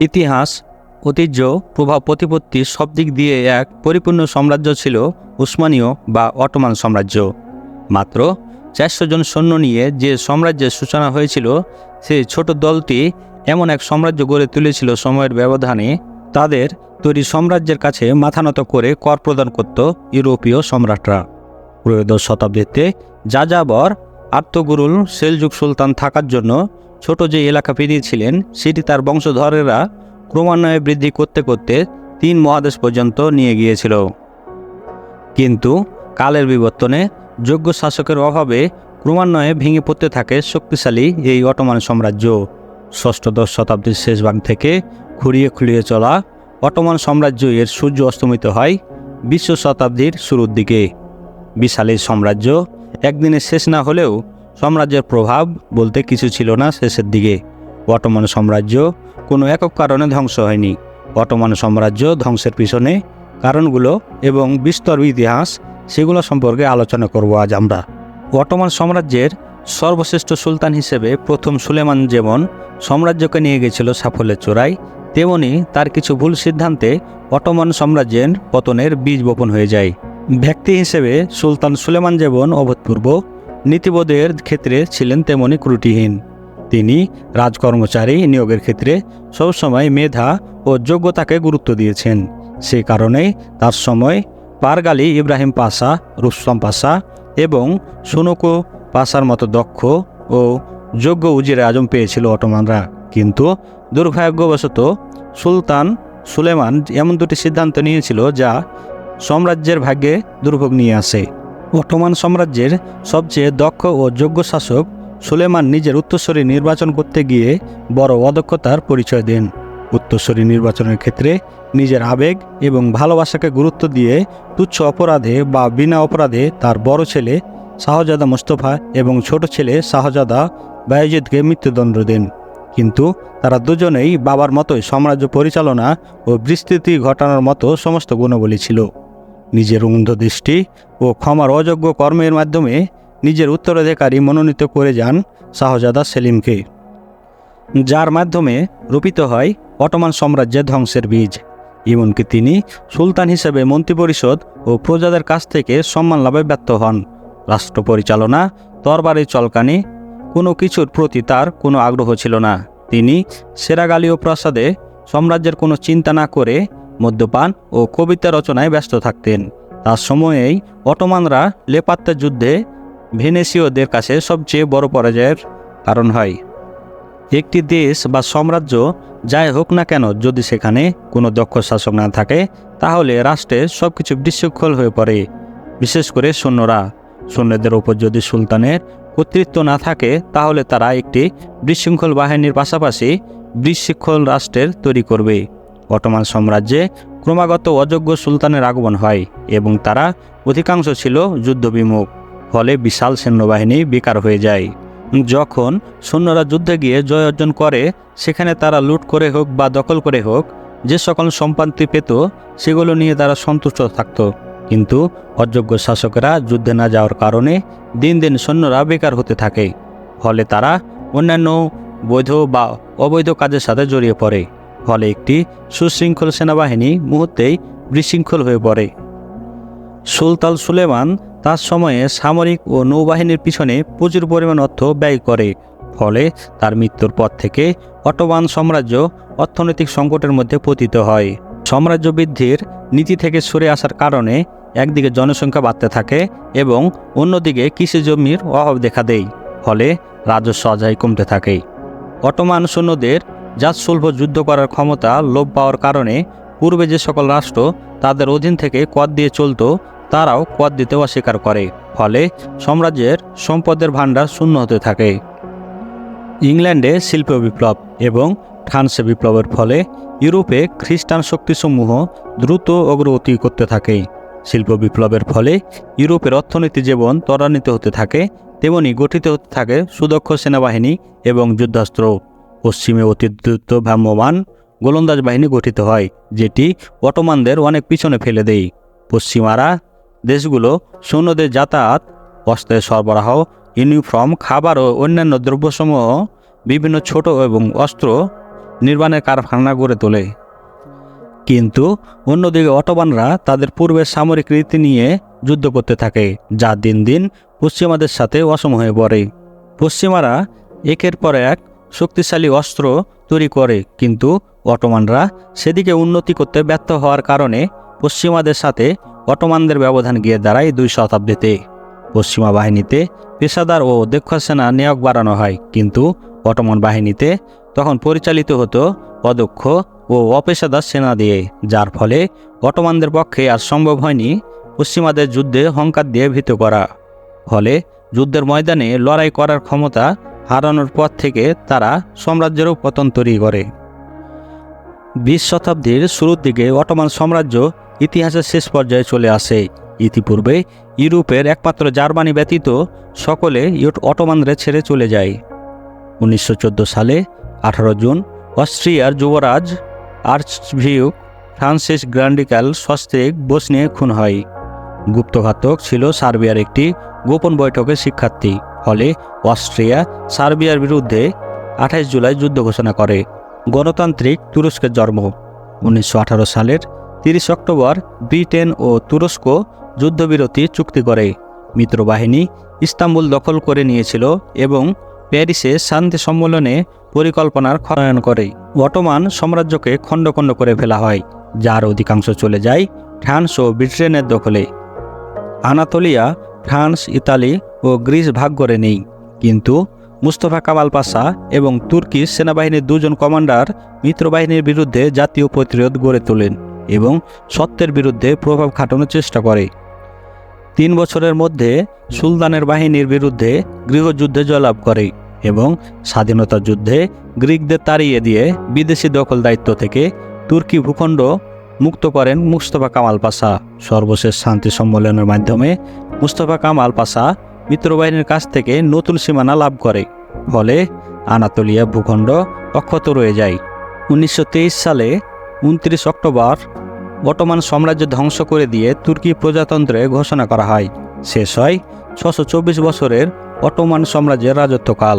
ইতিহাস, ঐতিহ্য, প্রভাব, প্রতিপত্তি সব দিক দিয়ে এক পরিপূর্ণ সাম্রাজ্য ছিল উসমানীয় বা অটোমান সাম্রাজ্য। মাত্র চারশো জন সৈন্য নিয়ে যে সাম্রাজ্যের সূচনা হয়েছিল, সেই ছোট দলটি এমন এক সাম্রাজ্য গড়ে তুলেছিল সময়ের ব্যবধানে, তাদের তৈরি সাম্রাজ্যের কাছে মাথা নত করে কর প্রদান করত ইউরোপীয় সম্রাটরা। ত্রয়োদশ শতাব্দীতে যাযাবর আত্মগুরুল সেলযুগ সুলতান থাকার জন্য ছোট যে এলাকা পেরিয়েছিলেন, সেটি তার বংশধরেরা ক্রমান্বয়ে বৃদ্ধি করতে করতে তিন মহাদেশ পর্যন্ত নিয়ে গিয়েছিল। কিন্তু কালের বিবর্তনে যোগ্য শাসকের অভাবে ক্রমান্বয়ে ভেঙে পড়তে থাকে শক্তিশালী এই অটোমান সাম্রাজ্য। ষষ্ঠদশ শতাব্দীর শেষ ভাগ থেকে খুঁড়িয়ে খুঁড়িয়ে চলা অটোমান সাম্রাজ্য এর সূর্য অস্তমিত হয় বিশ্ব শতাব্দীর শুরুর দিকে। বিশাল এই সাম্রাজ্য একদিনে শেষ না হলেও সাম্রাজ্যের প্রভাব বলতে কিছু ছিল না শেষের দিকে। অটোমান সাম্রাজ্য কোনো একক কারণে ধ্বংস হয়নি। অটোমান সাম্রাজ্য ধ্বংসের পিছনে কারণগুলো এবং বিস্তর ইতিহাস সেগুলো সম্পর্কে আলোচনা করব আজ আমরা। অটোমান সাম্রাজ্যের সর্বশ্রেষ্ঠ সুলতান হিসেবে প্রথম সুলেমান যেমন সাম্রাজ্যকে নিয়ে গেছিল সাফল্যের চূড়ায়, তেমনি তার কিছু ভুল সিদ্ধান্তে অটোমান সাম্রাজ্যের পতনের বীজ বপন হয়ে যায়। ব্যক্তি হিসেবে সুলতান সুলেমান যেমন অভূতপূর্ব নীতিবোধের ক্ষেত্রে ছিলেন তেমনি ত্রুটিহীন। তিনি রাজকর্মচারী নিয়োগের ক্ষেত্রে সবসময় মেধা ও যোগ্যতাকে গুরুত্ব দিয়েছেন। সে কারণেই তার সময় পারগালি ইব্রাহিম পাশা, রুস্তম পাশা এবং সুনকো পাশার মতো দক্ষ ও যোগ্য উজিরে আজম পেয়েছিল অটোমানরা। কিন্তু দুর্ভাগ্যবশত সুলতান সুলেমান এমন দুটি সিদ্ধান্ত নিয়েছিল যা সাম্রাজ্যের ভাগ্যে দুর্ভোগ নিয়ে আসে। অটোমান সাম্রাজ্যের সবচেয়ে দক্ষ ও যোগ্য শাসক সুলেমান নিজের উত্তরস্বরী নির্বাচন করতে গিয়ে বড় অদক্ষতার পরিচয় দেন। উত্তরস্বরী নির্বাচনের ক্ষেত্রে নিজের আবেগ এবং ভালোবাসাকে গুরুত্ব দিয়ে তুচ্ছ অপরাধে বা বিনা অপরাধে তার বড় ছেলে শাহজাদা মোস্তফা এবং ছোট ছেলে শাহজাদা বায়েজিদকে মৃত্যুদণ্ড দেন। কিন্তু তারা দুজনেই বাবার মতোই সাম্রাজ্য পরিচালনা ও বিস্তৃতি ঘটানোর মতো সমস্ত গুণাবলী ছিল। নিজের অন্ধ দৃষ্টি ও ক্ষমার অযোগ্য কর্মের মাধ্যমে নিজের উত্তরাধিকারী মনোনীত করে যান শাহজাদা সেলিমকে, যার মাধ্যমে রোপিত হয় অটোমান সাম্রাজ্যের ধ্বংসের বীজ। এমনকি তিনি সুলতান হিসেবে মন্ত্রিপরিষদ ও প্রজাদের কাছ থেকে সম্মান লাভে ব্যর্থ হন। রাষ্ট্র পরিচালনা, তরবারি চলকানি, কোনো কিছুর প্রতি তার কোনো আগ্রহ ছিল না। তিনি সেরাগালীয় প্রাসাদে সাম্রাজ্যের কোনো চিন্তা না করে মদ্যপান ও কবিতা রচনায় ব্যস্ত থাকতেন। তার সময়েই অটোমানরা লেপাত্তের যুদ্ধে ভেনেসীয়দের কাছে সবচেয়ে বড় পরাজয়ের কারণ হয়। একটি দেশ বা সাম্রাজ্য, যাই হোক না কেন, যদি সেখানে কোনো দক্ষ শাসক না থাকে, তাহলে রাষ্ট্রে সব কিছু বিশৃঙ্খল হয়ে পড়ে। বিশেষ করে সৈন্যরা। সৈন্যদের ওপর যদি সুলতানের কর্তৃত্ব না থাকে, তাহলে তারা একটি বিশৃঙ্খল বাহিনীর পাশাপাশি বিশৃঙ্খল রাষ্ট্রের তৈরি করবে। অটোমান সাম্রাজ্যে ক্রমাগত অযোগ্য সুলতানের আগমন হয় এবং তারা অধিকাংশ ছিল যুদ্ধবিমুখ, ফলে বিশাল সৈন্যবাহিনী বেকার হয়ে যায়। যখন সৈন্যরা যুদ্ধে গিয়ে জয় অর্জন করে, সেখানে তারা লুট করে হোক বা দখল করে হোক, যে সকল সম্পত্তি পেত, সেগুলো নিয়ে তারা সন্তুষ্ট থাকত। কিন্তু অযোগ্য শাসকেরা যুদ্ধে না যাওয়ার কারণে দিন দিন সৈন্যরা বেকার হতে থাকে, ফলে তারা অন্যান্য বৈধ বা অবৈধ কাজের সাথে জড়িয়ে পড়ে। ফলে একটি সুশৃঙ্খল সেনাবাহিনী মুহূর্তেই বিশৃঙ্খল হয়ে পড়ে। সুলতান সুলেমান তার সময়ে সামরিক ও নৌবাহিনীর পিছনে প্রচুর পরিমাণ অর্থ ব্যয় করে, ফলে তার মৃত্যুর পর থেকে অটোমান সাম্রাজ্য অর্থনৈতিক সংকটের মধ্যে পতিত হয়। সাম্রাজ্য বৃদ্ধির নীতি থেকে সরে আসার কারণে একদিকে জনসংখ্যা বাড়তে থাকে এবং অন্যদিকে কৃষি জমির অভাব দেখা দেয়, ফলে রাজস্ব আদায় কমতে থাকে। অটোমান সৈন্যদের জাতসুলভ যুদ্ধ করার ক্ষমতা লোপ পাওয়ার কারণে পূর্বে যে সকল রাষ্ট্র তাদের অধীন থেকে কর দিয়ে চলতো, তারাও কর দিতে অস্বীকার করে। ফলে সাম্রাজ্যের সম্পদের ভাণ্ডার শূন্য হতে থাকে। ইংল্যান্ডে শিল্প বিপ্লব এবং ফ্রান্সে বিপ্লবের ফলে ইউরোপে খ্রিস্টান শক্তিসমূহ দ্রুত অগ্রগতি করতে থাকে। শিল্প বিপ্লবের ফলে ইউরোপের অর্থনীতি যেমন ত্বরান্বিত হতে থাকে, তেমনি গঠিত হতে থাকে সুদক্ষ সেনাবাহিনী এবং যুদ্ধাস্ত্র। পশ্চিমে অতি দ্রুত ভ্রাম্যমান গোলন্দাজ বাহিনী গঠিত হয়, যেটি অটোমানদের অনেক পিছনে ফেলে দেয়। পশ্চিমারা দেশগুলো সৈন্যদের যাতায়াত, অস্ত্রের সরবরাহ, ইউনিফর্ম, খাবার ও অন্যান্য দ্রব্যসমূহ, বিভিন্ন ছোট এবং অস্ত্র নির্মাণের কারখানা গড়ে তোলে। কিন্তু অন্যদিকে অটোবানরা তাদের পূর্বের সামরিক রীতি নিয়ে যুদ্ধ করতে থাকে, যা দিন দিন পশ্চিমাদের সাথে অসম হয়ে পড়ে। পশ্চিমারা একের পর এক শক্তিশালী অস্ত্র তৈরি করে, কিন্তু অটোমানরা সেদিকে উন্নতি করতে ব্যর্থ হওয়ার কারণে পশ্চিমাদের সাথে অটোমানদের ব্যবধান গিয়ে দাঁড়ায় দুই শতাব্দীতে। পশ্চিমা বাহিনীতে পেশাদার ও দক্ষ সেনা নিয়োগ বাড়ানো হয়, কিন্তু অটোমান বাহিনীতে তখন পরিচালিত হতো অদক্ষ ও অপেশাদার সেনা দিয়ে, যার ফলে অটোমানদের পক্ষে আর সম্ভব হয়নি পশ্চিমাদের যুদ্ধে হংকার দিয়ে ভীত করা। ফলে যুদ্ধের ময়দানে লড়াই করার ক্ষমতা হারানোর পর থেকে তারা সাম্রাজ্যেরও পতন তৈরি করে। বিশ শতাব্দীর শুরুর দিকে অটোমান সাম্রাজ্য ইতিহাসের শেষ পর্যায়ে চলে আসে। ইতিপূর্বে ইউরোপের একমাত্র জার্মানি ব্যতীত সকলে ইউট অটোমানরে ছেড়ে চলে যায়। উনিশশো চোদ্দ সালে আঠারো জুন অস্ট্রিয়ার যুবরাজ আর্চভিউ ফ্রান্সিস গ্র্যান্ডিক্যাল সস্ত্রিক বসনিয়ে খুন হয়। গুপ্তঘাতক ছিল সার্বিয়ার একটি গোপন বৈঠকের শিক্ষার্থী। ফলে অস্ট্রিয়া সার্বিয়ার বিরুদ্ধে আঠাশ জুলাই যুদ্ধ ঘোষণা করে। গণতান্ত্রিক তুরস্কের জন্ম। উনিশশো আঠারো সালের তিরিশ অক্টোবর ব্রিটেন ও তুরস্ক যুদ্ধবিরতি চুক্তি করে। মিত্রবাহিনী ইস্তাম্বুল দখল করে নিয়েছিল এবং প্যারিসে শান্তি সম্মেলনে পরিকল্পনার খনয়ন করে। অটোমান সাম্রাজ্যকে খণ্ড খণ্ড করে ফেলা হয়, যার অধিকাংশ চলে যায় ফ্রান্স ও ব্রিটেনের দখলে। আনাতোলিয়া, ফ্রান্স, ইতালি ও গ্রিস ভাগ করে নেই। কিন্তু মুস্তফা কামাল পাশা এবং তুর্কির সেনাবাহিনীর দুজন কমান্ডার মিত্রবাহিনীর বিরুদ্ধে জাতীয় প্রতিরোধ গড়ে তোলেন এবং সত্যের বিরুদ্ধে প্রভাব খাটানোর চেষ্টা করে। তিন বছরের মধ্যে সুলতানের বাহিনীর বিরুদ্ধে গৃহযুদ্ধে জয়লাভ করে এবং স্বাধীনতা যুদ্ধে গ্রিকদের তাড়িয়ে দিয়ে বিদেশি দখল দায়িত্ব থেকে তুর্কি ভূখণ্ড মুক্ত করেন মুস্তফা কামাল পাশা। সর্বশেষ শান্তি সম্মেলনের মাধ্যমে মুস্তফা কামাল পাশা মিত্রবাহিনীর কাছ থেকে নতুন সীমানা লাভ করে। ফলে আনাতলিয়া ভূখণ্ড অক্ষত রয়ে যায়। উনিশশো তেইশ সালে উনত্রিশ অক্টোবর বর্তমান সাম্রাজ্য ধ্বংস করে দিয়ে তুর্কি প্রজাতন্ত্রে ঘোষণা করা হয়। শেষ হয় ছশো বছরের অটোমান সাম্রাজ্যের রাজত্বকাল।